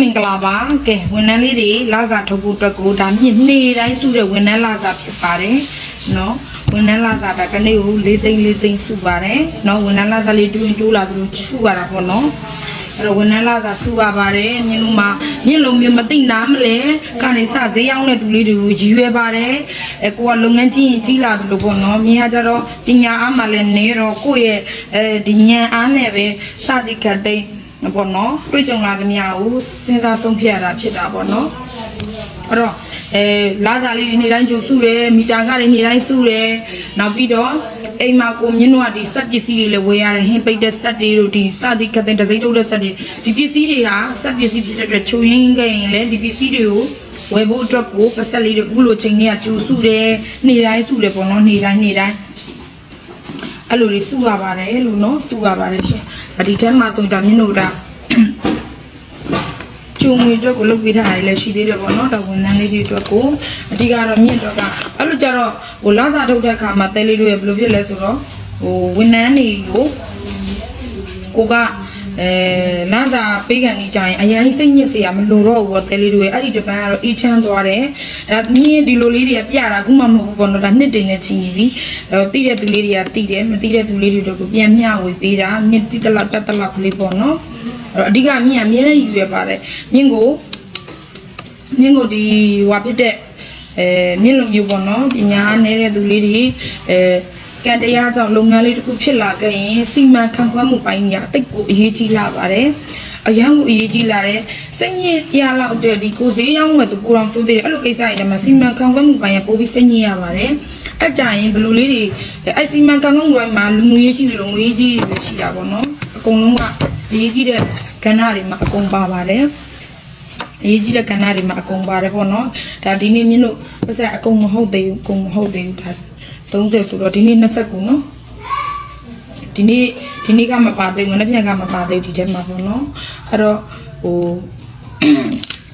မင်္ဂလာပါကဲဝန်ထမ်းလေးတွေလာစာထုတ်ဖို့အတွက်ကိုဒါမြင့်နေ့တိုင်းစုတဲ့ဝန်ထမ်းလာစာဖြစ်ပါတယ်နော်ဝန်ထမ်းလာစာကတစ်နေ့ကို၄သိန်း၄သိန်းစုပါတယ်နော်ဝန်ထမ်းလာစာလေးတူရင်တိုးလာသလိုစုရတာပေါ့နော်အဲ့တော့ဝန်ထမ်းလာစာစုရပါတယ်မြင့်လုံးမှာမြင့်လုံးမျိုးမသိနားမလဲကနေစဈေးရောက်တဲ့သူလေးတွေကိုရည်ရွယ်ပါတယ်အဲကိုကလုပ်ငန်းကြီးရင်ကြီးလာသလိုပေါ့နော်မြင်ရကြတော့ပညာအားမှလည်းနေတော့ကိုယ့်ရဲ့အဲဒီဉာဏ်အားနဲ့ပဲစသည်ခတ်သိမ်း ပေါ့နော်တွေ့ကြုံလာသမျှကိုစဉ်းစားဆုံးဖြတ်ရတာဖြစ်တာပေါ့နော်အဲ့တော့အဲလာစားလေးတွေနေ့တိုင်းကြိုစုတယ်မီတာကလည်းနေ့တိုင်းစုတယ်နောက်ပြီးတော့အိမ်မှာကိုမြင့်တို့ကဒီစက်ပစ္စည်းတွေလည်းဝယ်ရတယ်ဟင်းပိတ်တဲ့စက်တွေတို့ဒီစသည်ခတ်တဲ့ဒစိမ့်ထုတ်တဲ့စက်တွေဒီပစ္စည်းတွေဟာစက်ပစ္စည်းဖြစ်တဲ့အတွက်ချိုရင်းခဲ့ရင်လည်းဒီပစ္စည်းတွေကိုဝယ်ဖို့အတွက်ကိုပတ်ဆက်လေးတွေအခုလိုချိန်တွေကကြိုစုတယ်နေ့တိုင်းစုတယ်ပေါ့နော်နေ့တိုင်းနေ့တိုင်းအဲ့လိုလေးစုရပါတယ်လို့နော်စုရပါတယ်ရှင် ဒီထဲမှာဆိုရင်ဒါမြင့်တို့ဒါကျုံငွေအတွက်ကိုလုပ်ပေးထားရလည်းရှိသေးတယ်ပေါ့နော်ဒါဝန်ထမ်းလေးတွေအတွက်ကိုအဓိကတော့မြင့်တော့ကအဲ့လိုကြတော့ဟိုလာစာထုတ်တဲ့အခါမှာတဲလေးတို့ရဘယ်လိုဖြစ်လဲဆိုတော့ဟိုဝန်ထမ်းတွေကိုကိုက အဲလာစာပေးကန်နေကြရင်အရင်စိတ်ညစ်စရာမလိုတော့ဘူးပေါ့တဲလေးတို့ရအဲ့ဒီတပန်းကတော့အေးချမ်းသွားတယ်ဒါမြင့်ဒီလိုလေးတွေကပြတာခုမှမဟုတ်ဘူးပေါ့နော်ဒါနှစ်တင်နဲ့ချင်းကြီးပြီအဲတိတဲ့သူလေးတွေကတိတယ်မတိတဲ့သူလေးတွေတော့ကိုပြန်မျှဝေပေးတာမြင့်တိတလောက်တက်တလောက်ကလေးပေါ့နော်အဲ့တော့အဓိကမြင့်အမြဲတမ်းယူရပါတယ်မြင့်ကိုမြင့်ကိုဒီဟွာဖြစ်တဲ့အဲမြင့်လိုမျိုးပေါ့နော်ပညာနေတဲ့သူလေးတွေအဲ ကံတရားကြောင့်လုပ်ငန်းလေးတစ်ခုဖြစ်လာခဲ့ရင်စီမံခန့်ခွဲမှုပိုင်းကြီးအတိတ်ကိုအရေးကြီးလာပါတယ်အရန်ကိုအရေးကြီးလာတဲ့စိတ်ညစ်ရလောက်တဲ့ဒီကိုဈေးရောင်းဝယ်ဆိုပူတော်ဆိုးသေးတယ်အဲ့လိုကိစ္စတွေမှာစီမံခန့်ခွဲမှုပိုင်းကပိုပြီးစိတ်ညစ်ရပါတယ်အဲ့ကြရင်ဘယ်လိုလေးတွေအဲ့စီမံခန့်ခွဲမှုပိုင်းမှာလူငွေရေးကြီးတယ်လို့ငွေရေးကြီးတွေရှိတာပေါ့နော်အကုန်လုံးကအရေးကြီးတဲ့ကဏ္ဍတွေမှာအကုန်ပါပါတယ်အရေးကြီးတဲ့ကဏ္ဍတွေမှာအကုန်ပါတယ်ပေါ့နော်ဒါဒီနေ့မြင့်တို့ပတ်ဆက်အကုန်မဟုတ်သေးဘူးအကုန်မဟုတ်သေးဘူးဒါ 30ဆိုတော့ဒီနေ့29နော်ဒီနေ့ဒီနေ့ကမပါသေးဘူးမနေ့ပြန်ကမပါသေးဘူးဒီထဲမှာပေါ့နော်အဲ့တော့ဟို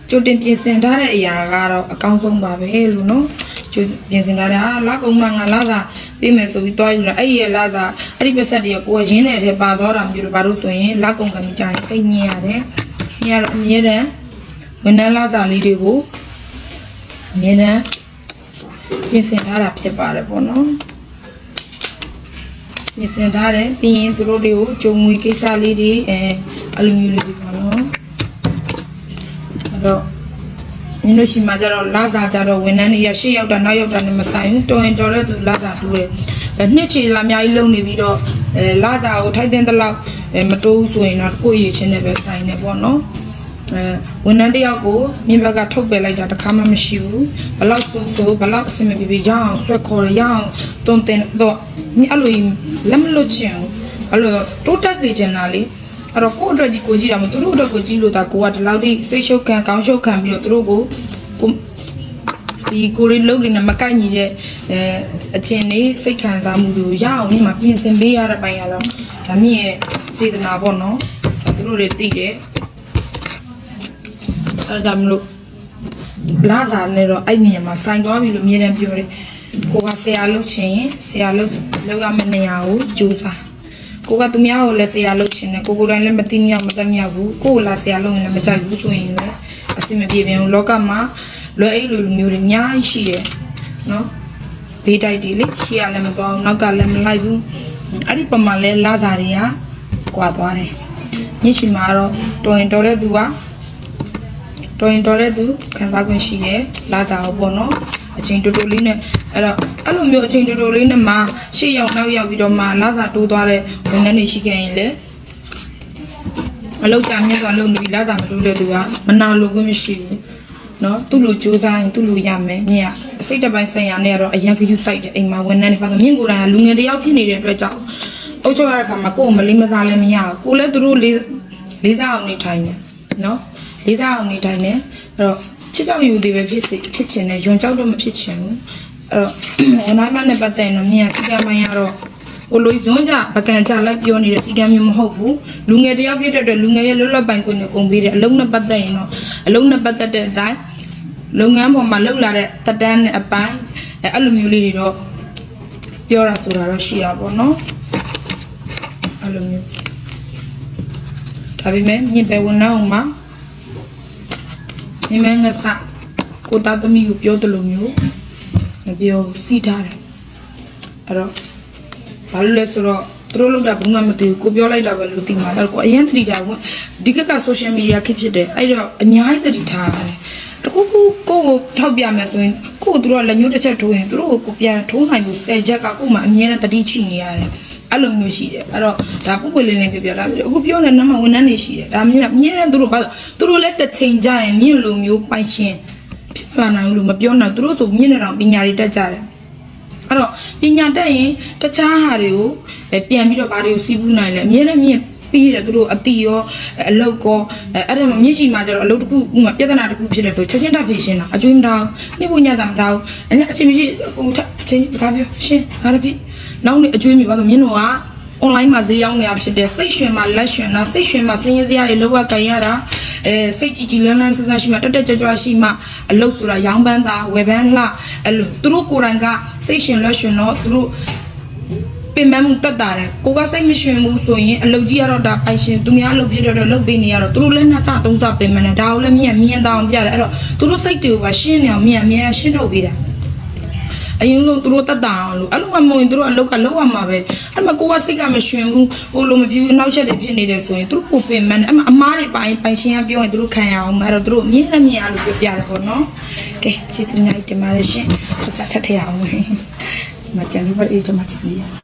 ကြိုတင်ပြင်ဆင်ထားတဲ့အရာကတော့အကောင်းဆုံးပါပဲလို့နော်ကြိုပြင်ဆင်ထားတဲ့အာလာကုံမငါလာစာပေးမယ်ဆိုပြီးတွားယူလာအဲ့ဒီရဲ့လာစာအဲ့ဒီပတ်ဆက်တွေကကိုယ်ရင်းတဲ့အထဲပါသွားတာမျိုးတို့ဘာလို့ဆိုရင်လာကုံကမိကြရင်စိတ်ညစ်ရတယ်ညရတော့အမြဲတမ်းဝန်ထမ်းလာစာလေးတွေကိုအမြဲတမ်း ပြင်ဆင်ထားတာဖြစ်ပါတယ်ပေါ့နော်ပြင်ဆင်ထားတယ်ပြီးရင်သူတို့တွေကိုဂျုံငွေကိစ္စလေးတွေအဲအလိုမျိုးလေးတွေပေါ့နော်အဲ့တော့ညနေရှိမှကျတော့လာစာကြတော့ဝန်ထမ်းတွေရရှေ့ရောက်တာနောက်ရောက်တာနဲ့မဆိုင်ဘူးတော်ရင်တော်တဲ့သူလာစာတူတယ်အဲနှစ်ချီလာအများကြီးလုံနေပြီးတော့အဲလာစာကိုထိုက်တဲ့တလောက်အဲမတိုးဘူးဆိုရင်တော့ကိုယ့်ရည်ချင်းနဲ့ပဲဆိုင်နေပေါ့နော် အဲဝန်ထမ်းတယောက်ကိုမြင်းဘက်ကထုတ်ပယ်လိုက်တာတစ်ခါမှမရှိဘူးဘလောက်ဆိုးဆိုးဘလောက်အဆင်မပြေပြေရအောင်ဆွဲခေါ်ရရအောင်တွန်းတင်တော့ညီအဲ့လိုကြီးလက်မလွတ်ချင်ဘူးအဲ့လိုတိုးတက်စေချင်တာလေအဲ့တော့ကိုယ့်အတွက်ကြီးကိုကြည့်တာမဟုတ်သူတို့အတွက်ကိုကြည့်လို့ဒါကိုကဒီလောက်ထိစိတ်ရှုပ်ခံကောင်းရှုပ်ခံပြီးတော့သူတို့ကိုကိုဒီကိုရီလုံးတွေနဲ့မကိုက်ညီတဲ့အဲအချင်းလေးစိတ်ခံစားမှုတွေရအောင်ဒီမှာပြင်ဆင်ပေးရတဲ့ပိုင်းရတော့ဒါမြင့်ရဲ့စေတနာပေါ့နော်သူတို့တွေသိတယ် အဲဒါမလို့လာစားနေတော့အဲ့နေရာမှာစိုင်သွားပြီလို့အမြဲတမ်းပြောတယ်ကိုကဆရာလုပ်ချင်ရင်ဆရာလုပ်လုပ်ရမယ့်နေရာကိုကြိုးစားကိုကသူများကိုလည်းဆရာလုပ်ချင်တယ်ကိုကိုယ်တိုင်လည်းမသိမြောက်မတက်မြောက်ဘူးကိုယ်လာဆရာလုပ်ရင်လည်းမကြိုက်ဘူးဆိုရင်လည်းအဆင်မပြေပြန်ဘူးလောကမှာလွယ်အိတ်လိုလူမျိုးတွေအများကြီးရှိတယ်နော်ဘေးတိုက်တွေလေရှေ့ကလည်းမပေါအောင်နောက်ကလည်းမလိုက်ဘူးအဲ့ဒီပမာလဲလာစားတွေကကွာသွားတယ်ညချီမှာတော့တော်ရင်တော်တဲ့သူက တော်ရင်တော်တဲ့သူခံစား권ရှိတယ်လာကြအောင်ပေါ့နော်အချိန်တူတူလေးနဲ့အဲ့တော့အဲ့လိုမျိုးအချိန်တူတူလေးနဲ့မှရှေ့ရောက်နောက်ရောက်ပြီးတော့မှလာစာတိုးသွားတဲ့ဝန်ထမ်းတွေရှိခဲ့ရင်လေအလောက်ကြမြတ်စွာလုပ်နေပြီလာစာမတိုးတဲ့သူကမနာလိုခွင့်မရှိဘူးနော်သူ့လိုစူးစမ်းရင်သူ့လိုရမယ်မြင်ရအစိတ်တစ်ပိုင်းဆိုင်ရာနဲ့ကတော့အရင်ကယူဆိုင်တယ်အိမ်မှာဝန်ထမ်းတွေပါဆိုမြင့်ကိုယ်တိုင်ကလူငယ်တယောက်ဖြစ်နေတဲ့အတွက်ကြောင့်အုတ်ချုပ်ရတဲ့ခါမှာကိုယ်ကိုမလေးမစားလည်းမရဘူးကိုယ်လည်းသူတို့လေးလေးစားအောင်နေထိုင်နေနော် လေးစားအောင်နေတိုင်းနဲ့အဲ့တော့ချစ်ကြောက်ယူသေးပဲဖြစ်စီဖြစ်ချင်တယ်ယွန်ကြောက်တော့မဖြစ်ချင်ဘူးအဲ့တော့ဝန်တိုင်းမနဲ့ပတ်သက်ရင်တော့မြန်စီကံမိုင်းရတော့ဟိုလိုဇွန်းကြပကံကြလိုက်ပြောနေတဲ့စီကံမျိုးမဟုတ်ဘူးလူငယ်တယောက်ဖြစ်တဲ့အတွက်လူငယ်ရဲ့လွတ်လပ်ပိုင်ခွင့်ကိုကုန်ပေးတယ်အလုံးနဲ့ပတ်သက်ရင်တော့အလုံးနဲ့ပတ်သက်တဲ့အတိုင်းလုပ်ငန်းပေါ်မှာလှုပ်လာတဲ့တက်တန်းနဲ့အပိုင်းအဲ့အဲ့လိုမျိုးလေးတွေတော့ပြောတာဆိုတာတော့ရှိတာပေါ့နော်အဲ့လိုမျိုးဒါပေမဲ့မြင်ပဲဝန်ထမ်းအောင်မှာ နေမငါစကိုသားသမီးကိုပြောတယ်လို့မျိုးမပြောစီးထားတယ်အဲ့တော့ဘာလို့လဲဆိုတော့သူတို့လောက်တာဘူးမှမသိဘူးကိုပြောလိုက်တာပဲလို့သိမှာတော့ကိုအရင်သတိထားဘူးဒီကက social media ခက်ဖြစ်တယ်အဲ့တော့အများကြီးသတိထားရတယ်တခုခုကိုကိုထောက်ပြမယ်ဆိုရင်ကိုကိုသူတို့ကလက်ညှိုးတစ်ချက်ထိုးရင်သူတို့ကိုကိုပြန်ထိုးနိုင်လို့ဆယ်ချက်ကကိုမှအမြဲတမ်းတတိချိနေရတယ် အဲ့လိုမျိုးရှိတယ်အဲ့တော့ဒါပုပ်ပွေလေးလေးပြပြတာအခုပြောနေနမဝန်ထမ်းတွေရှိတယ်ဒါမြင်တာအမြဲတမ်းသူတို့ဘာလို့သူတို့လည်းတစ်ချိန်ကြရင်မြင့်လိုမျိုးပိုင်ရှင်ဖြစ်လာနိုင်ဘူးလို့မပြောနိုင်ဘူးသူတို့ဆိုမြင့်နေတော့ပညာတွေတက်ကြတယ်အဲ့တော့ပညာတက်ရင်တခြားဟာတွေကိုအဲပြန်ပြီးတော့ဘာတွေကိုစီးပူးနိုင်လဲအများနဲ့မြင့် ပြီးတယ်သူတို့အတီရောအလုတ်ကောအဲအဲ့ဒါမှမြင့်ရှိမှကျတော့အလုတ်တစ်ခုဥမာပြဿနာတစ်ခုဖြစ်တယ်ဆိုချက်ချင်းတက်ဖြေရှင်းတာအကျွေးမတောင်းနေဖို့ညတာမတောင်းအဲ့အချိန်မရှိအကုန်ထအချိန်စကားပြောရှင်းငါတပိနောက်နေ့အကျွေးမိပါဆိုမြင့်တော့က online မှာဈေးရောက်နေတာဖြစ်တယ်စိတ်ရှင်မှာလက်ရှင်တာစိတ်ရှင်မှာစင်းရဲစရာတွေလောဘကြင်ရတာအဲစိတ်ကြည်ကြည်လန်းလန်းစစရှိမှတက်တက်ကြွကြွရှိမှအလုတ်ဆိုတာရောင်းပန်းတာဝယ်ပန်းလှအဲ့လိုသူတို့ကိုယ်တိုင်ကစိတ်ရှင်လက်ရှင်တော့သူတို့ ပင်ပန်းမှုတက်တာတယ်ကိုကစိတ်မရှင်ဘူးဆိုရင်အလုတ်ကြီးရတော့ဒါပိုင်ရှင်သူများအလုတ်ပြတော့တော့လုတ်ပေးနေရတော့သူတို့လည်းနှစ်ဆသုံးဆပင်မနဲ့ဒါကိုလည်းမြင်မြင်တောင်းပြတယ်အဲ့တော့သူတို့စိတ်တွေကိုပါရှင်းနေအောင်မြင်မြင်ရှင်းထုတ်ပေးတာအရင်ဆုံးသူတို့တက်တာအောင်လို့အဲ့လိုမှမဟုတ်ရင်သူတို့အလောက်ကလောက်ရမှာပဲအဲ့မှာကိုကစိတ်ကမရှင်ဘူးဟိုလိုမပြဘူးနောက်ချက်တွေဖြစ်နေတယ်ဆိုရင်သူတို့ကိုပင်မန်းအဲ့မှာအမားတွေပိုင်းပိုင်ရှင်ကပြောရင်သူတို့ခံရအောင်အဲ့တော့သူတို့အမြင်နဲ့မြင်ရလို့ပြောပြတယ်ပေါ့နော်ကဲကျေးဇူးများတင်ပါတယ်ရှင်ဆက်ထပ်ထရအောင်မကြံလို့ပါအေးကျွန်မကြံလေးရ